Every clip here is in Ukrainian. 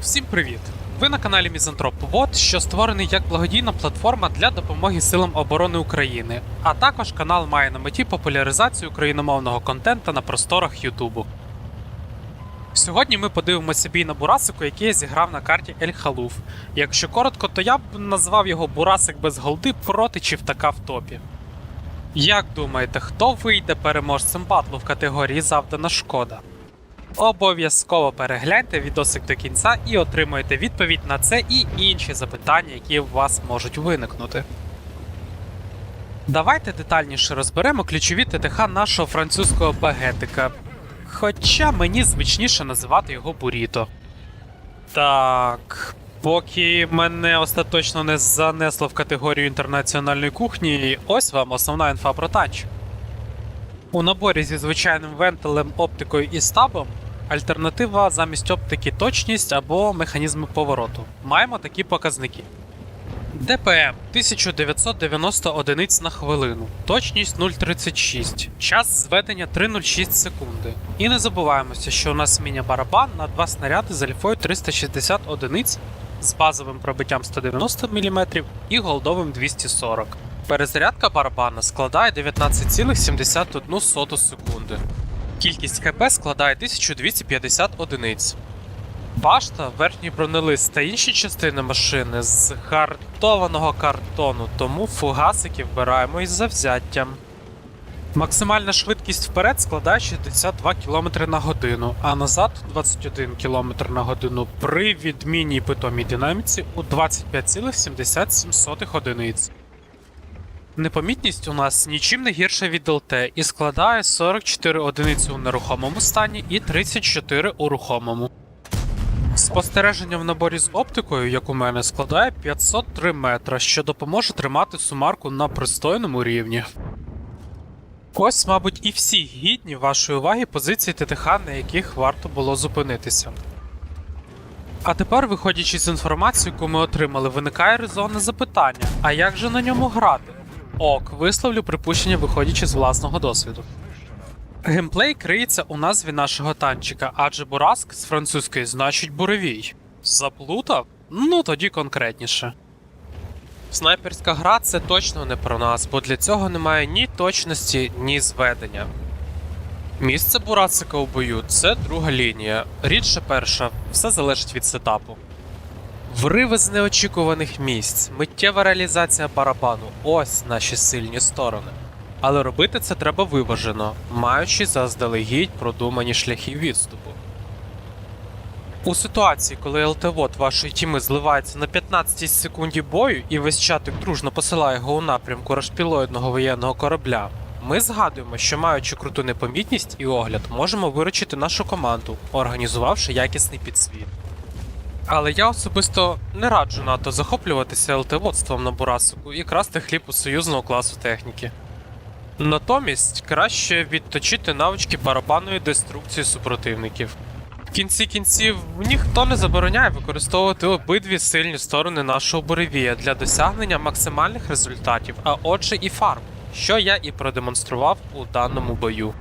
Всім привіт! Ви на каналі Мізантроп Вот, що створений як благодійна платформа для допомоги силам оборони України, а також канал має на меті популяризацію україномовного контента на просторах Ютубу. Сьогодні ми подивимося бій на Бурасику, який я зіграв на карті Ель Халуф. Якщо коротко, то я б назвав його Бурасик без голди проти Чівтака в топі. Як думаєте, хто вийде переможцем батлу в категорії Завдана шкода? Обов'язково перегляньте відосик до кінця і отримаєте відповідь на це і інші запитання, які у вас можуть виникнути. Давайте детальніше розберемо ключові ТТХ нашого французького багетика. Хоча мені звичніше називати його Буріто. Так. Поки мене остаточно не занесло в категорію інтернаціональної кухні, ось вам основна інфа про танч. У наборі зі звичайним вентилем, оптикою і стабом альтернатива замість оптики точність або механізми повороту. Маємо такі показники. ДПМ 1990 одиниць на хвилину, точність 0,36, час зведення 3,06 секунди. І не забуваємося, що у нас міні-барабан на два снаряди з альфою 360 одиниць з базовим пробиттям 190 мм і голдовим 240. Перезарядка барабана складає 19,71 секунди. Кількість ХП складає 1250 одиниць. Башта, верхній бронелист та інші частини машини з гартованого картону, тому фугасики вбираємо із завзяттям. Максимальна швидкість вперед складає 62 км на годину, а назад 21 км на годину при відмінній питомій динаміці у 25,77 одиниць. Непомітність у нас нічим не гірша від ЛТ і складає 44 одиниці у нерухомому стані і 34 у рухомому. Спостереження в наборі з оптикою, як у мене, складає 503 метра, що допоможе тримати сумарку на пристойному рівні. Ось, мабуть, і всі гідні вашої уваги позиції ТТХ, на яких варто було зупинитися. А тепер, виходячи з інформації, яку ми отримали, виникає резонне запитання: а як же на ньому грати? Ок, висловлю припущення, виходячи з власного досвіду. Геймплей криється у назві нашого танчика, адже Бураск з французької значить буревій. Заплутав? Ну тоді конкретніше. Снайперська гра це точно не про нас, бо для цього немає ні точності, ні зведення. Місце Бурасика у бою це друга лінія, рідше перша, все залежить від сетапу. Вриви з неочікуваних місць, миттєва реалізація барабану ось наші сильні сторони. Але робити це треба виважено, маючи заздалегідь продумані шляхи відступу. У ситуації, коли ЛТВОД вашої тіми зливається на 15 секунді бою і весь чатик дружно посилає його у напрямку рашпілоїдного воєнного корабля, ми згадуємо, що маючи круту непомітність і огляд, можемо виручити нашу команду, організувавши якісний підсвіт. Але я особисто не раджу НАТО захоплюватися ЛТ-водством на Бурасику і красти хліб у союзного класу техніки. Натомість краще відточити навички барабанної деструкції супротивників. В кінці кінців ніхто не забороняє використовувати обидві сильні сторони нашого буревія для досягнення максимальних результатів, а отже і фарм, що я і продемонстрував у даному бою.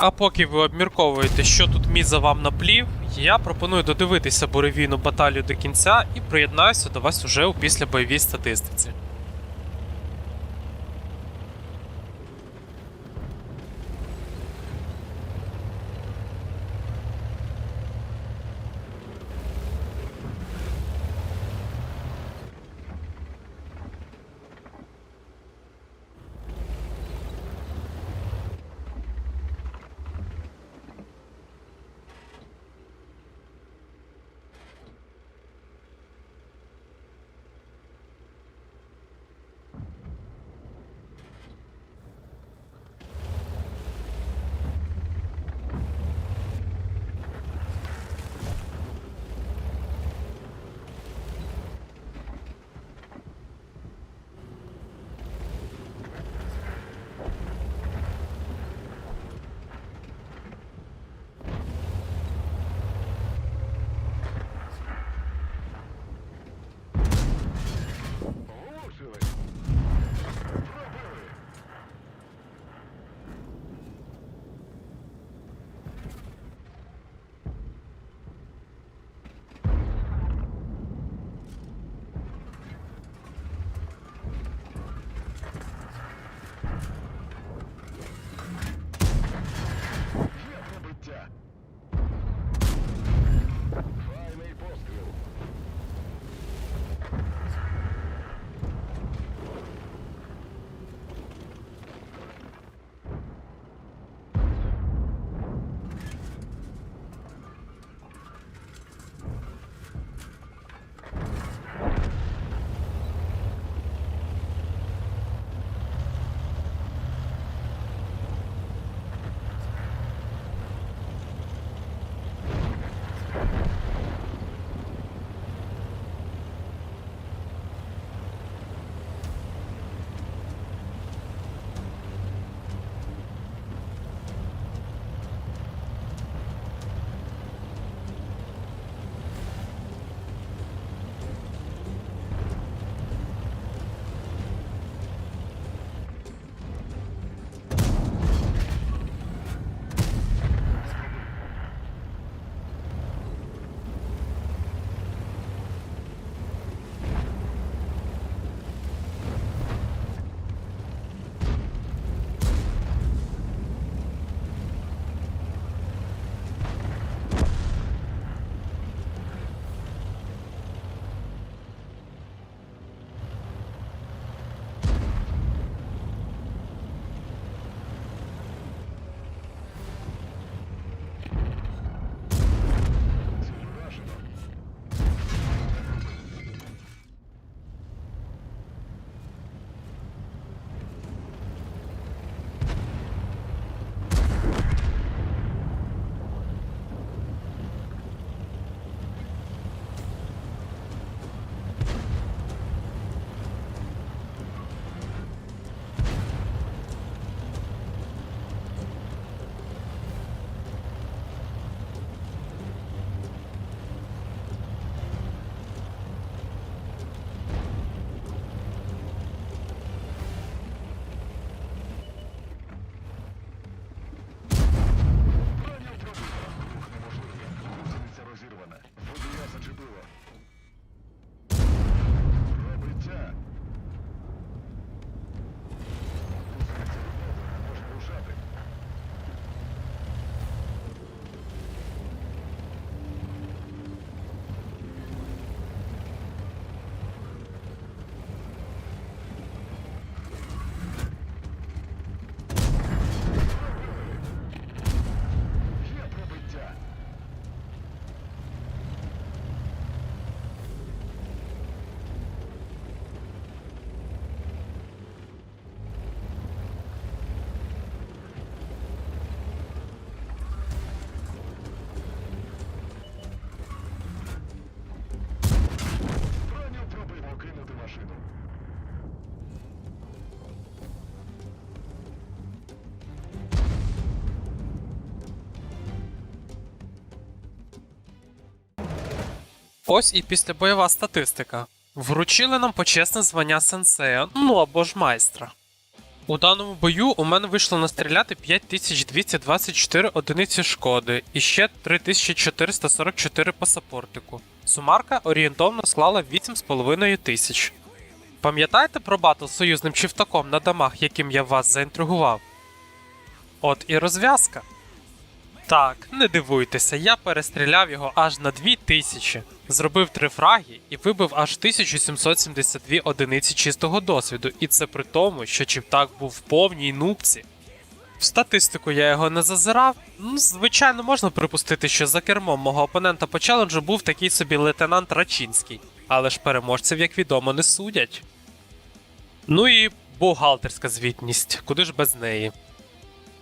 А поки ви обмірковуєте, що тут міза вам наплів, я пропоную додивитися буревійну баталію до кінця і приєднаюся до вас уже у післябойовій статистиці. Ось і післябойова статистика. Вручили нам почесне звання сенсея, ну або ж майстра. У даному бою у мене вийшло настріляти 5224 одиниці шкоди і ще 3444 по саппортику. Сумарка орієнтовно склала 8,5 тисяч. Пам'ятаєте про батл з союзним чифтаком на дамах, яким я вас заінтригував? От і розв'язка. Так, не дивуйтеся, я перестріляв його аж на 2000, зробив три фраги і вибив аж 1772 одиниці чистого досвіду, і це при тому, що Чіптак був в повній нубці. В статистику я його не зазирав. Ну, звичайно, можна припустити, що за кермом мого опонента по челенджу був такий собі лейтенант Рачинський, але ж переможців, як відомо, не судять. Ну і бухгалтерська звітність, куди ж без неї.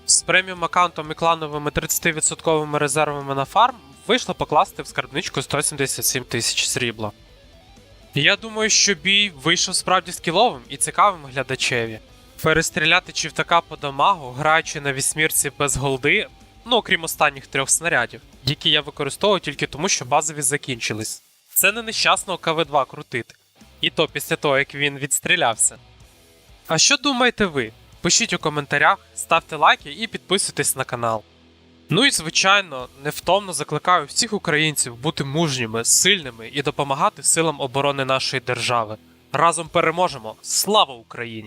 З преміум аккаунтом і клановими 30% резервами на фарм вийшло покласти в скарбничку 177 тисяч срібла. Я думаю, що бій вийшов справді скіловим і цікавим глядачеві. Перестріляти чівтака по дамагу, граючи на вісьмірці без голди, ну окрім останніх трьох снарядів, які я використовую тільки тому, що базові закінчились. Це не нещасного КВ-2 крутити. І то після того, як він відстрілявся. А що думаєте ви? Пишіть у коментарях, ставте лайки і підписуйтесь на канал. Ну і звичайно, невтомно закликаю всіх українців бути мужніми, сильними і допомагати силам оборони нашої держави. Разом переможемо! Слава Україні!